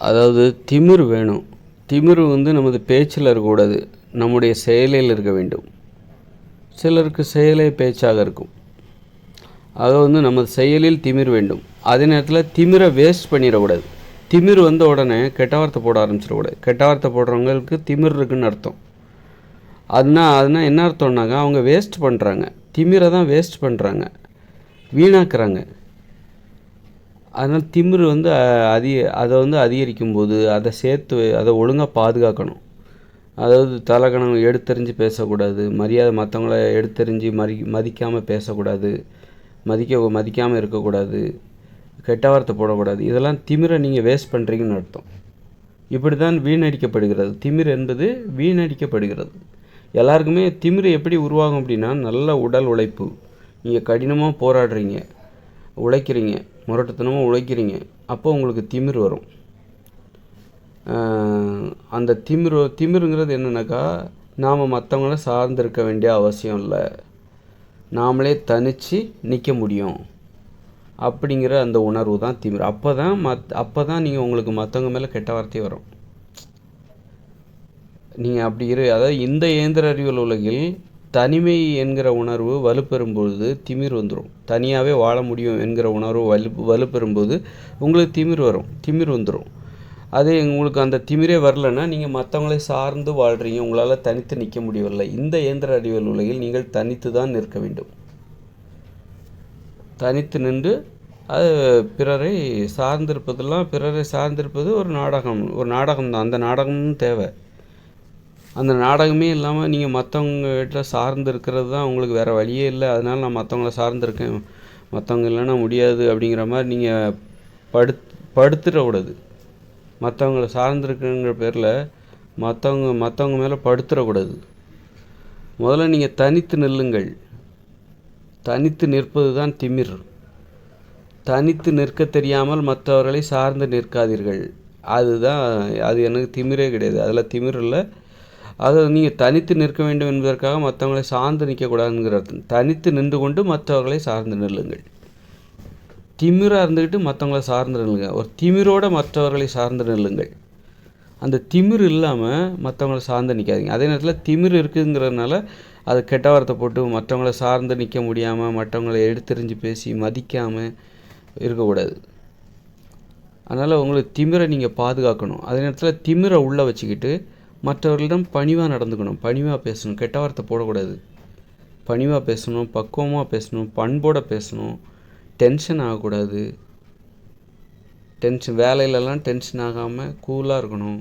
அதாவது திமிரு வேணும். திமிரு வந்து நமது பேச்சில் இருக்கக்கூடாது. நம்முடைய செயலில் இருக்க வேண்டும். சிலருக்கு செயலே பேச்சாக இருக்கும். ஆக வந்து நமது செயலில் திமிர் வேண்டும். அதே நேரத்தில் திமிரை வேஸ்ட் பண்ணிடக்கூடாது. திமிர் வந்த உடனே கெட்ட வார்த்தை போட ஆரம்பிச்சிடக்கூடாது. கெட்ட வார்த்தை போடுறவங்களுக்கு திமிர் இருக்குன்னு அர்த்தம். அதுனா அதுனா என்ன அர்த்தம்னாக்கா அவங்க வேஸ்ட் பண்ணுறாங்க திமிரை தான் வேஸ்ட் பண்ணுறாங்க வீணாக்குறாங்க. அதனால் திமிரு வந்து அதிக அதி அதை வந்து அதிகரிக்கும் போது அதை சேர்த்து அதை ஒழுங்காக பாதுகாக்கணும். அதாவது தலகணம் எடுத்தெறிஞ்சு பேசக்கூடாது மரியாதை மற்றவங்கள எடுத்தறிஞ்சு மதி மதிக்காமல் பேசக்கூடாது மதிக்க மதிக்காமல் இருக்கக்கூடாது கெட்ட வார்த்தை போடக்கூடாது. இதெல்லாம் திமிரை நீங்கள் வேஸ்ட் பண்ணுறீங்கன்னு அர்த்தம். இப்படி தான் வீணடிக்கப்படுகிறது. திமிர் என்பது வீணடிக்கப்படுகிறது. எல்லாருக்குமே திமிர் எப்படி உருவாகும் அப்படின்னா நல்ல உடல் உழைப்பு. நீங்கள் கடினமாக போராடுறீங்க உழைக்கிறீங்க. முரட்டுத்தனமாக உழைக்கிறீங்க அப்போ உங்களுக்கு திமிர் வரும். அந்த திமிரு திமிருங்கிறது என்னென்னாக்கா நாம் மற்றவங்கள சார்ந்திருக்க வேண்டிய அவசியம் இல்லை. நாமளே தனித்து நிற்க முடியும். அப்படிங்கிற அந்த உணர்வு தான் திமிர். அப்போ தான் மத் அப்போ தான் நீங்கள் உங்களுக்கு மற்றவங்க மேலே கெட்ட வார்த்தை வரும். நீங்கள் அப்படி இரு. அதாவது இந்த இயந்திர அறிவியல் உலகில் தனிமை என்கிற உணர்வு வலுப்பெறும்பொழுது திமிர் வந்துடும் தனியாகவே வாழ முடியும் என்கிற உணர்வு வலு வலுப்பெறும்போது உங்களுக்கு திமிர் வரும். திமிர் வந்துடும் அதே உங்களுக்கு அந்த திமிரே வரலன்னா நீங்கள் மற்றவங்களை சார்ந்து வாழ்கிறீங்க உங்களால் தனித்து நிற்க முடியவில்லை. இந்த இயந்திர அறிவியல் உலகில் நீங்கள் தனித்து தான் நிற்க வேண்டும். தனித்து நின்று அது பிறரை சார்ந்திருப்பதெல்லாம் பிறரை சார்ந்திருப்பது ஒரு நாடகம். ஒரு நாடகம் தான் அந்த நாடகமும் தேவை. அந்த நாடகமே இல்லாமல் நீங்கள் மற்றவங்ககிட்ட சார்ந்து இருக்கிறது தான் உங்களுக்கு வேறு வழியே இல்லை. அதனால் நான் மற்றவங்கள சார்ந்திருக்கேன். மற்றவங்க இல்லைன்னா முடியாது அப்படிங்கிற மாதிரி நீங்கள் படுத் படுத்துடக்கூடாது மற்றவங்கள சார்ந்திருக்குங்கிற பேரில் மற்றவங்க மற்றவங்க மேலே படுத்துடக்கூடாது முதல்ல நீங்கள் தனித்து நில்லுங்கள். தனித்து நிற்பது தான் திமிர். தனித்து நிற்க தெரியாமல் மற்றவர்களை சார்ந்து நிற்காதீர்கள். அதுதான் அது எனக்கு திமிரே கிடையாது. அதில் திமிர் இல்லை. அது நீங்கள் தனித்து நிற்க வேண்டும் என்பதற்காக மற்றவங்களை சார்ந்து நிற்கக்கூடாதுங்கிற அர்த்தம் தனித்து நின்று கொண்டு மற்றவர்களை சார்ந்து நில்லுங்கள். திமிராக இருந்துக்கிட்டு மற்றவங்கள சார்ந்து நில்லுங்க. ஒரு திமிரோட மற்றவர்களை சார்ந்து நில்லுங்கள். அந்த திமிர் இல்லாமல் மற்றவங்கள சார்ந்து நிற்காதீங்க அதே நேரத்தில் திமிர் இருக்குதுங்கிறதுனால அது கெட்ட வார்த்தை போட்டு மற்றவங்கள சார்ந்து நிற்க முடியாமல் மற்றவங்கள எடுத்தெறிஞ்சு பேசி மதிக்காமல் இருக்கக்கூடாது. அதனால் உங்களுக்கு திமிரை நீங்கள் பாதுகாக்கணும். அதே நேரத்தில் திமிரை உள்ளே வச்சுக்கிட்டு மற்றவர்களிடம் பணிவாக நடந்துக்கணும். பணிவாக பேசணும். கெட்ட வார்த்தை போடக்கூடாது. பணிவாக பேசணும். பக்குவமாக பேசணும். பண்போட பேசணும். டென்ஷன் ஆகக்கூடாது. டென்ஷன் வேலையிலலாம் டென்ஷன் ஆகாமல் கூலாக இருக்கணும்.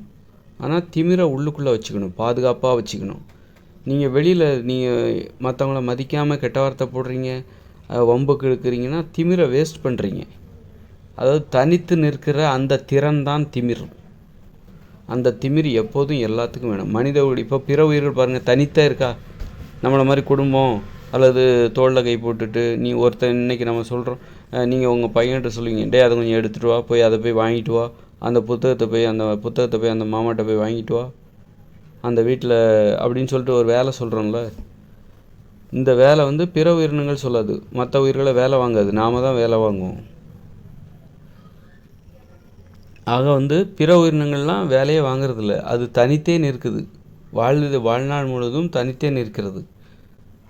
ஆனால் திமிரை உள்ளுக்குள்ளே வச்சுக்கணும். பாதுகாப்பாக வச்சுக்கணும். நீங்கள் வெளியில் நீங்கள் மற்றவங்கள மதிக்காமல் கெட்ட வார்த்தை போடுறீங்க வம்புக்கு எடுக்கிறீங்கன்னா திமிரை வேஸ்ட் பண்ணுறீங்க அதாவது தனித்து நிற்கிற அந்த திறன் தான் திமிரும் அந்த திமிர் எப்போதும் எல்லாத்துக்கும் வேணும். மனித உயிர் இப்போ பிற உயிர்கள் பாருங்கள் தனித்தாக இருக்கா? நம்மளை மாதிரி குடும்பம் அல்லது தோளில் கை போட்டுட்டு நீ ஒருத்தன் இன்னைக்கு நம்ம சொல்கிறோம் நீங்கள் உங்கள் பையன்கிட்ட சொல்லுவீங்க டே அதை கொஞ்சம் எடுத்துகிட்டு வா போய் அதை போய் வாங்கிட்டு வா அந்த புத்தகத்தை போய் அந்த புத்தகத்தை போய் அந்த மாமாட்ட போய் வாங்கிட்டு வா அந்த வீட்டில் அப்படின்னு சொல்லிட்டு ஒரு வேலை சொல்கிறோம்ல இந்த வேலை வந்து பிற உயிரினங்கள் சொல்லாது. மற்ற உயிர்களை வேலை வாங்காது. நாம தான் வேலை வாங்குவோம். ஆக வந்து பிற உயிரினங்கள்லாம் வேலையை வாங்குறதில்ல. அது தனித்தே நிற்குது. வாழ்து வாழ்நாள் முழுவதும் தனித்தே நிற்கிறது.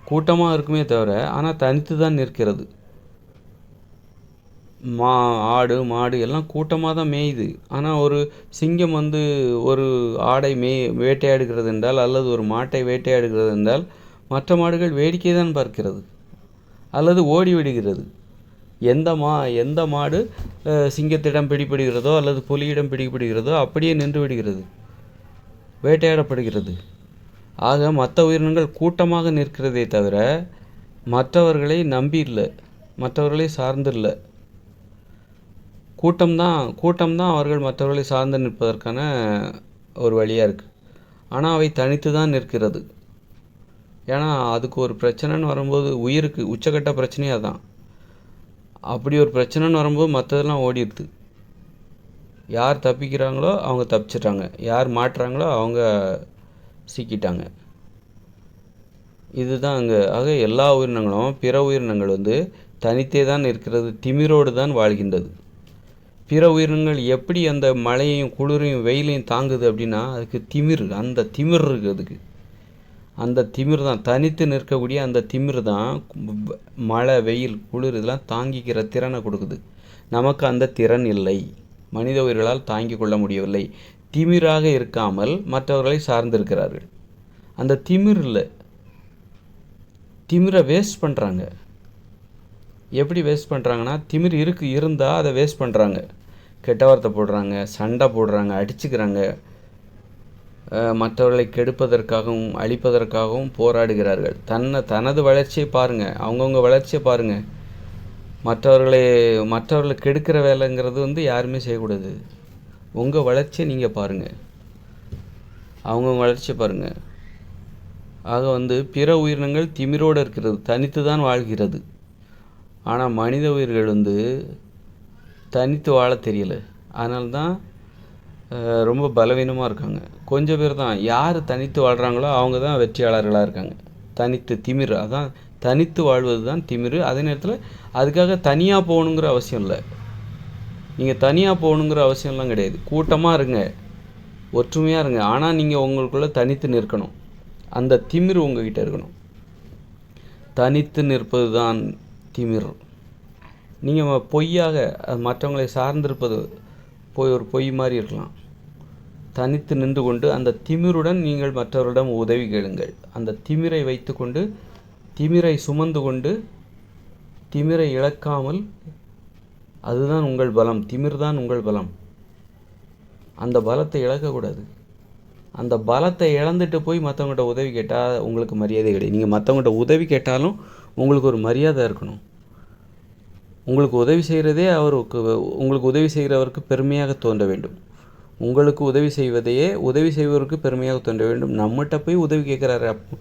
கூட்டமாக இருக்குமே தவிர ஆனால் தனித்து தான் நிற்கிறது. மா ஆடு மாடு எல்லாம் கூட்டமாக தான் மேயுது. ஆனால் ஒரு சிங்கம் வந்து ஒரு ஆடை மே வேட்டையாடுகிறது என்றால் அல்லது ஒரு மாட்டை வேட்டையாடுகிறது என்றால் மற்ற மாடுகள் வேடிக்கை தான் பார்க்கிறது. அல்லது ஓடி விடுகிறது. எந்த மா எந்த மாடு சிங்கத்திடம் பிடிபடுகிறதோ அல்லது புலியிடம் பிடிபடுகிறதோ அப்படியே நின்று விடுகிறது. வேட்டையாடப்படுகிறது. ஆக மற்ற உயிரினங்கள் கூட்டமாக நிற்கிறதே தவிர மற்றவர்களை நம்பி இல்லை மற்றவர்களை சார்ந்து இல்லை கூட்டம்தான் கூட்டம்தான் அவர்கள் மற்றவர்களை சார்ந்து நிற்பதற்கான ஒரு வழியாக இருக்குது ஆனால் அவை தனித்து தான் நிற்கிறது. ஏன்னா அதுக்கு ஒரு பிரச்சனைன்னு வரும்போது உயிருக்கு உச்சக்கட்ட பிரச்சனையே தான் அப்படி ஒரு பிரச்சனைன்னு வரும்போது மற்றதெல்லாம் ஓடிடுது. யார் தப்பிக்கிறாங்களோ அவங்க தப்பிச்சிட்டாங்க. யார் மாட்டுறாங்களோ அவங்க சிக்கிட்டாங்க. இதுதான் அங்கே. ஆக எல்லா உயிரினங்களும் பிற உயிரினங்கள் வந்து தனித்தே தான் இருக்கிறது திமிரோடு தான் வாழ்கின்றது. பிற உயிரினங்கள் எப்படி அந்த மழையையும் குளிரையும் வெயிலையும் தாங்குது அப்படின்னா அதுக்கு திமிர் அந்த திமிர் இருக்குது அதுக்கு. அந்த திமிர் தான் தனித்து நிற்கக்கூடிய அந்த திமிர் தான் மழை வெயில் குளிர் இதெல்லாம் தாங்கிக்கிற திறனை கொடுக்குது. நமக்கு அந்த திறன் இல்லை. மனித உயிர்களால் தாங்கிக் கொள்ள முடியவில்லை. திமிராக இருக்காமல் மற்றவர்களை சார்ந்திருக்கிறார்கள். அந்த திமிர் இல்லை. திமிரை வேஸ்ட் பண்ணுறாங்க எப்படி வேஸ்ட் பண்ணுறாங்கன்னா திமிர் இருக்கு இருந்தால் அதை வேஸ்ட் பண்ணுறாங்க கெட்ட வார்த்தை போடுறாங்க சண்டை போடுறாங்க அடிச்சுக்கிறாங்க. மற்றவர்களை கெடுப்பதற்காகவும் அழிப்பதற்காகவும் போராடுகிறார்கள். தன்னை தனது வளர்ச்சியை பாருங்கள் அவங்கவுங்க வளர்ச்சியை பாருங்கள் மற்றவர்களை மற்றவர்களை கெடுக்கிற வேலைங்கிறது வந்து யாருமே செய்யக்கூடாது. உங்கள் வளர்ச்சியை நீங்கள் பாருங்கள் அவங்கவுங்க வளர்ச்சியை பாருங்கள் ஆக வந்து பிற உயிரினங்கள் திமிரோடு இருக்கிறது. தனித்து தான் வாழ்கிறது. ஆனால் மனித உயிர்கள் வந்து தனித்து வாழ தெரியலை. அதனால தான் ரொம்ப பலவீனமாக இருக்காங்க. கொஞ்சம் பேர் தான். யார் தனித்து வாழ்கிறாங்களோ அவங்க தான் வெற்றியாளர்களாக இருக்காங்க. தனித்து திமிர். அதான் தனித்து வாழ்வது தான் திமிர். அதே நேரத்தில் அதுக்காக தனியாக போகணுங்கிற அவசியம் இல்லை. நீங்கள் தனியாக போகணுங்கிற அவசியம்லாம் கிடையாது. கூட்டமாக இருங்க. ஒற்றுமையாக இருங்க. ஆனால் நீங்கள் உங்களுக்குள்ளே தனித்து நிற்கணும். அந்த திமிர் உங்ககிட்ட இருக்கணும். தனித்து நிற்பது தான் திமிர். நீங்கள் பொய்யாக அது மற்றவங்களை சார்ந்திருப்பது போய் ஒரு பொய் மாதிரி இருக்கலாம். தனித்து நின்று கொண்டு அந்த திமிருடன் நீங்கள் மற்றவரிடம் உதவி கேளுங்கள். அந்த திமிரை வைத்துக்கொண்டு திமிரை சுமந்து கொண்டு திமிரை இழக்காமல் அதுதான் உங்கள் பலம். திமிர் தான் உங்கள் பலம். அந்த பலத்தை இழக்கக்கூடாது. அந்த பலத்தை இழந்துட்டு போய் மற்றவங்கள்ட்ட உதவி கேட்டால் உங்களுக்கு மரியாதை கிடையாது. நீங்கள் மற்றவங்கள்ட்ட உதவி கேட்டாலும் உங்களுக்கு ஒரு மரியாதை இருக்கணும். உங்களுக்கு உதவி செய்கிறதே அவருக்கு உங்களுக்கு உதவி செய்கிறவருக்கு பெருமையாக தோன்ற வேண்டும். உங்களுக்கு உதவி செய்வதையே உதவி செய்வதற்கு பெருமையாக தோன்ற வேண்டும். நம்மகிட்ட போய் உதவி கேட்குறாரு. அப்போ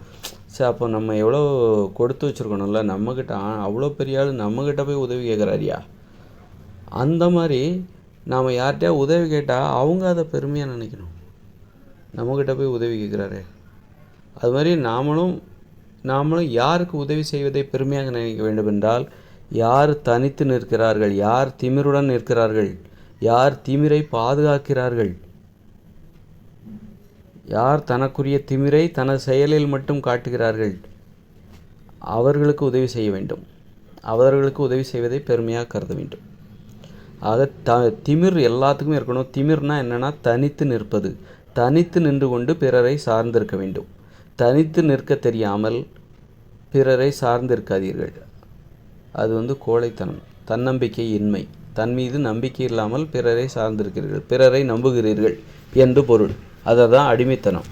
சரி அப்போ நம்ம எவ்வளோ கொடுத்து வச்சுருக்கணும்ல? நம்மக்கிட்ட அவ்வளோ பெரிய ஆள் நம்மக்கிட்ட போய் உதவி கேட்குறாரியா? அந்த மாதிரி நாம் யார்கிட்டயா உதவி கேட்டால் அவங்க அதை பெருமையாக நினைக்கணும். நம்மக்கிட்ட போய் உதவி கேட்குறாரு. அது மாதிரி நாமளும் நாமளும் யாருக்கு உதவி செய்வதை பெருமையாக நினைக்க வேண்டும் என்றால் யார் தனித்து நிற்கிறார்கள்? யார் திமிருடன் நிற்கிறார்கள்? யார் திமிரை பாதுகாக்கிறார்கள்? யார் தனக்குரிய திமிரை தனது செயலில் மட்டும் காட்டுகிறார்கள்? அவர்களுக்கு உதவி செய்ய வேண்டும். அவர்களுக்கு உதவி செய்வதை பெருமையாக கருத வேண்டும். ஆக த திமிர் எல்லாத்துக்குமே இருக்கணும். திமிர்னா என்னென்னா தனித்து நிற்பது. தனித்து நின்று கொண்டு பிறரை சார்ந்திருக்க வேண்டும். தனித்து நிற்க தெரியாமல் பிறரை சார்ந்திருக்காதீர்கள். அது வந்து கோழைத்தனம் தன்னம்பிக்கை இன்மை தன் மீது நம்பிக்கை இல்லாமல் பிறரை சார்ந்திருக்கிறீர்கள் பிறரை நம்புகிறீர்கள் என்று பொருள். அதை தான் அடிமைத்தனம்.